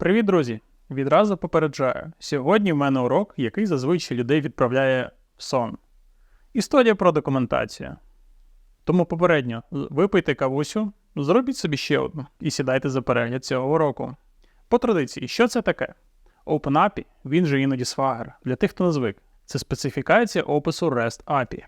Привіт, друзі! Відразу попереджаю. Сьогодні в мене урок, який зазвичай людей відправляє в сон. Історія про документацію. Тому попередньо випийте кавусю, зробіть собі ще одну і сідайте за перегляд цього уроку. По традиції, що це таке? OpenAPI, він же іноді Swagger, для тих, хто не звик, це специфікація опису REST API.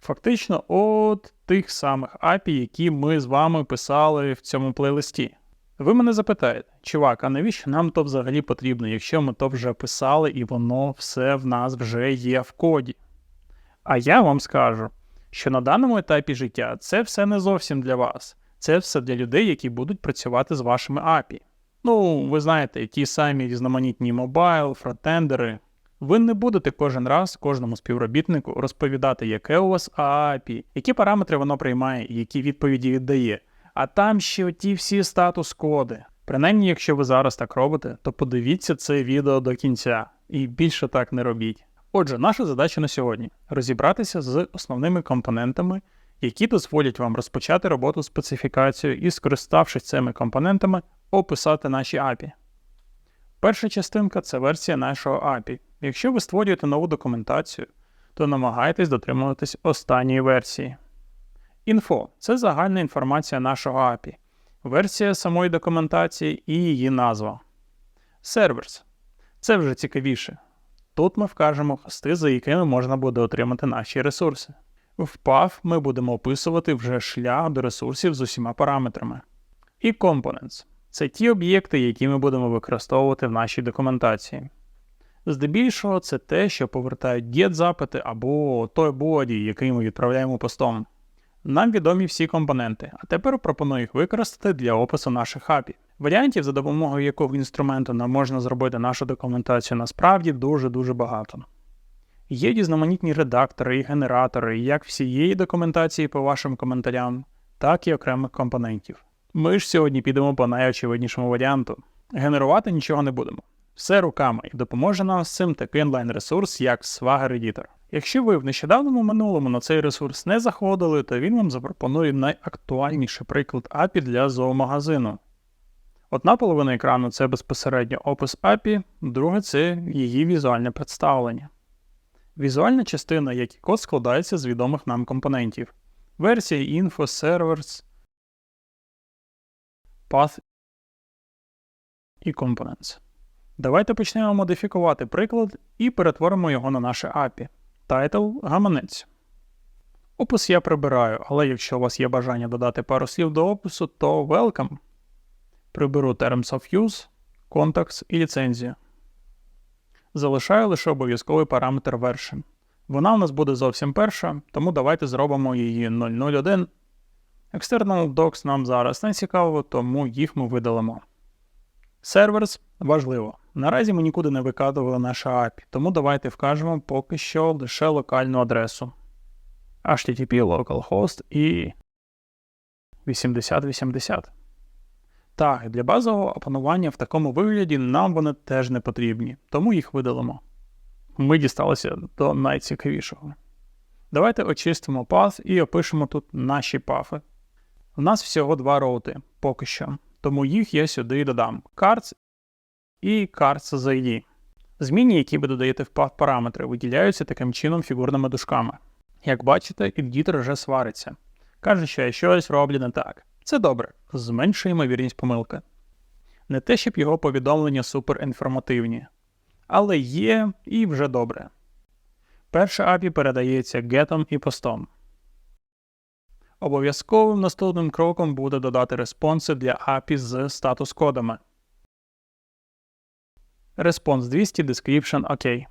Фактично, от тих самих API, які ми з вами писали в цьому плейлисті. Ви мене запитаєте, чувак, а навіщо нам то взагалі потрібно, якщо ми то вже писали і воно все в нас вже є в коді? А я вам скажу, що на даному етапі життя це все не зовсім для вас. Це все для людей, які будуть працювати з вашими API. Ну, ви знаєте, ті самі різноманітні мобайл, фронтендери. Ви не будете кожен раз кожному співробітнику розповідати, яке у вас API, які параметри воно приймає, які відповіді віддає. А там ще ті всі статус-коди. Принаймні, якщо ви зараз так робите, то подивіться це відео до кінця і більше так не робіть. Отже, наша задача на сьогодні розібратися з основними компонентами, які дозволять вам розпочати роботу специфікацією і, скориставшись цими компонентами, описати наші API. Перша частинка це версія нашого API. Якщо ви створюєте нову документацію, то намагайтесь дотримуватись останньої версії. Інфо це загальна інформація нашого API, версія самої документації і її назва. Servers це вже цікавіше. Тут ми вкажемо хости, за якими можна буде отримати наші ресурси. В PAF ми будемо описувати вже шлях до ресурсів з усіма параметрами. І Components це ті об'єкти, які ми будемо використовувати в нашій документації. Здебільшого, це те, що повертають get-запити або той боді, який ми відправляємо постом. Нам відомі всі компоненти, а тепер пропоную їх використати для опису наших API. Варіантів, за допомогою якого інструменту нам можна зробити нашу документацію, насправді дуже-дуже багато. Є різноманітні редактори і генератори як всієї документації по вашим коментарям, так і окремих компонентів. Ми ж сьогодні підемо по найочевиднішому варіанту. Генерувати нічого не будемо. Все руками і допоможе нам з цим такий онлайн-ресурс, як Swagger Editor. Якщо ви в нещодавному минулому на цей ресурс не заходили, то він вам запропонує найактуальніший приклад API для зоомагазину. Одна половина екрану це безпосередньо опис API, друга це її візуальне представлення. Візуальна частина, як і код, складається з відомих нам компонентів: версія Info, Servers, Path і Components. Давайте почнемо модифікувати приклад і перетворимо його на наше API. Title гаманець. Опис я прибираю, але якщо у вас є бажання додати пару слів до опису, то welcome. Приберу Terms of Use, Contacts і ліцензію. Залишаю лише обов'язковий параметр version. Вона у нас буде зовсім перша, тому давайте зробимо її 001. External Docs нам зараз не цікаво, тому їх ми видалимо. Servers важливо. Наразі ми нікуди не викатували наше API, тому давайте вкажемо поки що лише локальну адресу. HTTP localhost і 8080. Так, для базового опанування в такому вигляді нам вони теж не потрібні, тому їх видалимо. Ми дісталися до найцікавішого. Давайте очистимо path і опишемо тут наші пафи. У нас всього два роути поки що, тому їх я сюди додам cards і cards з ID. Зміни, які ви додаєте в параметри, виділяються таким чином фігурними дужками. Як бачите, едітор вже свариться. Каже, що я щось роблю не так. Це добре, зменшує ймовірність помилки. Не те, щоб його повідомлення суперінформативні, але є і вже добре. Перше API передається гетом і постом. Обов'язковим наступним кроком буде додати респонси для API з статус-кодами. Response 200 Description OK.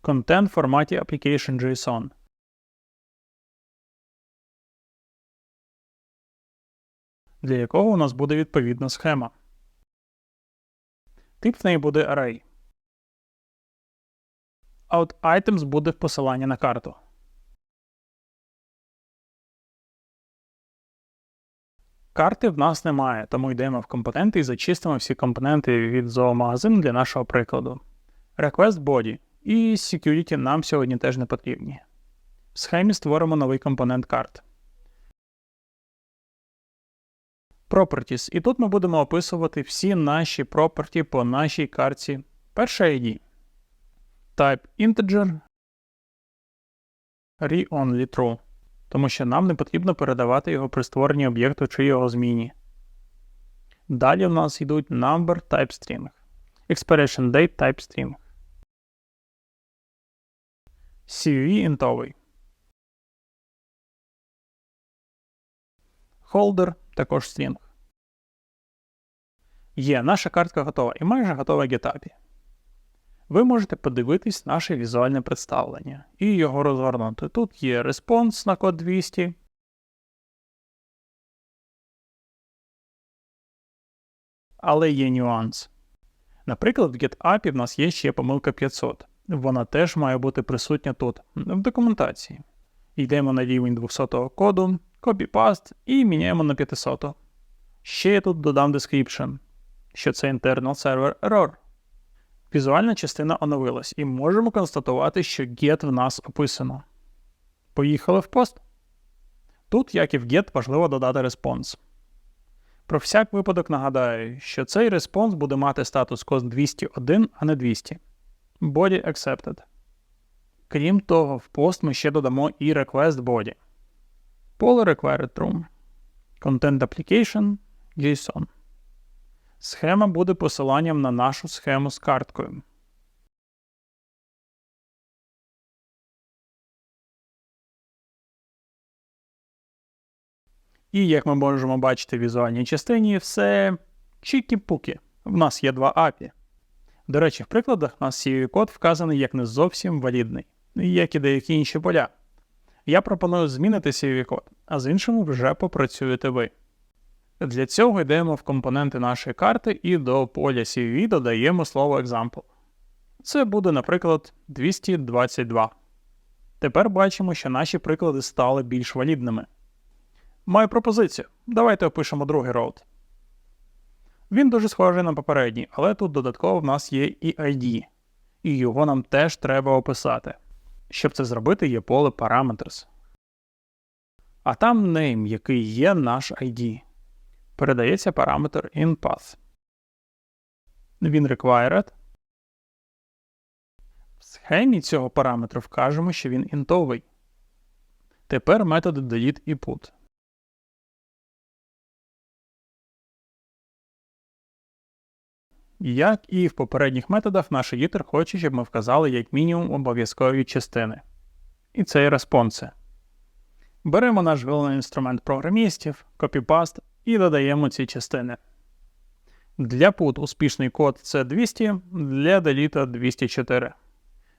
Контент в форматі Application.json. Для якого у нас буде відповідна схема. Тип в неї буде Array. От Items буде посилання на карту. Карти в нас немає, тому йдемо в компоненти і зачистимо всі компоненти від зоомагазину для нашого прикладу. Request Body і Security нам сьогодні теж не потрібні. В схемі створимо новий компонент карт. Properties. І тут ми будемо описувати всі наші property по нашій карті. Перша ID. Type integer. Re-only true. Тому що нам не потрібно передавати його при створенні об'єкту чи його зміні. Далі в нас йдуть number type string. Expiration date type string. CVV інтовий. Holder також string. Є, наша картка готова і майже готова GitHub. Ви можете подивитись наше візуальне представлення і його розгорнути. Тут є респонс на код 200. Але є нюанс. Наприклад, в GitHub в нас є ще помилка 500. Вона теж має бути присутня тут, в документації. Йдемо на рівень 200 коду, copy-paste і міняємо на 500. Ще я тут додам description, що це internal server error. Візуальна частина оновилась, і можемо констатувати, що get в нас описано. Поїхали в пост. Тут, як і в get, важливо додати респонс. Про всяк випадок нагадаю, що цей респонс буде мати статус cost 201, а не 200. Body accepted. Крім того, в пост ми ще додамо і request body. Поле required true. Content application JSON. Схема буде посиланням на нашу схему з карткою. І як ми можемо бачити в візуальній частині, все чікі-пуки. В нас є два API. До речі, в прикладах у нас cv код вказаний як не зовсім валідний, як і деякі інші поля. Я пропоную змінити cv код, а з іншими вже попрацюєте ви. Для цього йдемо в компоненти нашої карти і до поля CV додаємо слово example. Це буде, наприклад, 222. Тепер бачимо, що наші приклади стали більш валідними. Маю пропозицію. Давайте опишемо другий роут. Він дуже схожий на попередній, але тут додатково в нас є і ID, і його нам теж треба описати. Щоб це зробити, є поле Parameters. А там name, який є наш ID. Передається параметр inPath. Він required. В схемі цього параметру вкажемо, що він інтовий. Тепер методи delete і put. Як і в попередніх методах, наш едітор хоче, щоб ми вказали як мінімум обов'язкові частини. І це і респонси. Беремо наш головний інструмент програмістів, copy-paste і додаємо ці частини. Для put успішний код це 200, для delete 204.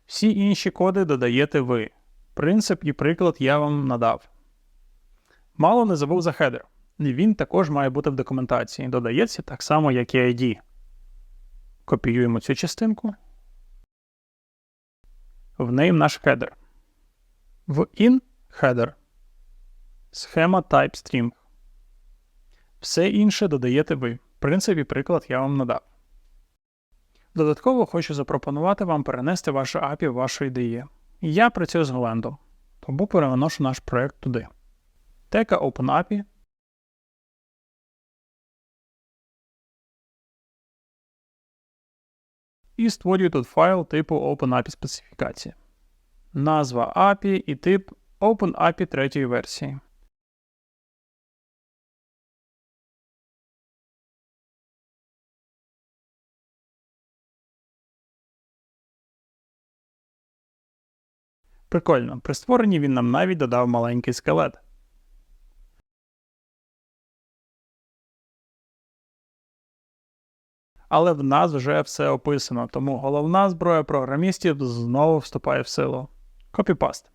Всі інші коди додаєте ви. Принцип і приклад я вам надав. Мало не забув за хедер. Він також має бути в документації. Додається так само, як і ID. Копіюємо цю частинку. В name наш хедер. В in header. Схема type string. Все інше додаєте ви. В принципі, приклад я вам надав. Додатково хочу запропонувати вам перенести ваше API в вашу ідеї. Я працюю з Голендом, тому переношу наш проект туди. Тека OpenAPI. І створюю тут файл типу OpenAPI специфікації. Назва API і тип OpenAPI третьої версії. Прикольно, при створенні він нам навіть додав маленький скелет. Але в нас вже все описано, тому головна зброя програмістів знову вступає в силу. Копіпаст.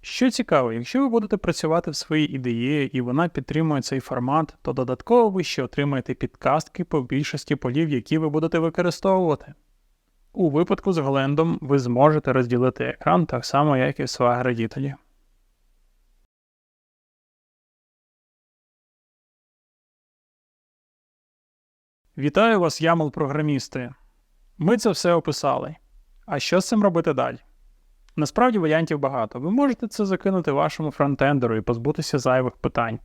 Що цікаво, якщо ви будете працювати в своїй ідеї і вона підтримує цей формат, то додатково ви ще отримаєте підкастки по більшості полів, які ви будете використовувати. У випадку з Глендом ви зможете розділити екран так само, як і в Swagger. Вітаю вас, ямл програмісти. Ми це все описали. А що з цим робити далі? Насправді варіантів багато. Ви можете це закинути вашому фронтендеру і позбутися зайвих питань.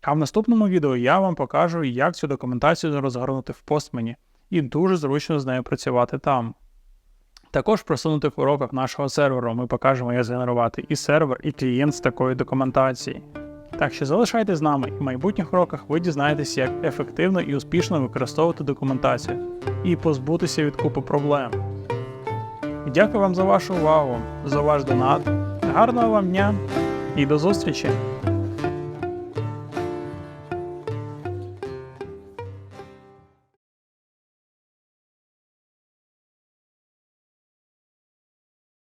А в наступному відео я вам покажу, як цю документацію розгорнути в постмені, і дуже зручно з нею працювати там. Також в просунутих уроках нашого серверу ми покажемо, як згенерувати і сервер, і клієнт з такої документації. Так що залишайтесь з нами, і в майбутніх уроках ви дізнаєтеся, як ефективно і успішно використовувати документацію і позбутися від купи проблем. Дякую вам за вашу увагу, за ваш донат. Гарного вам дня і до зустрічі!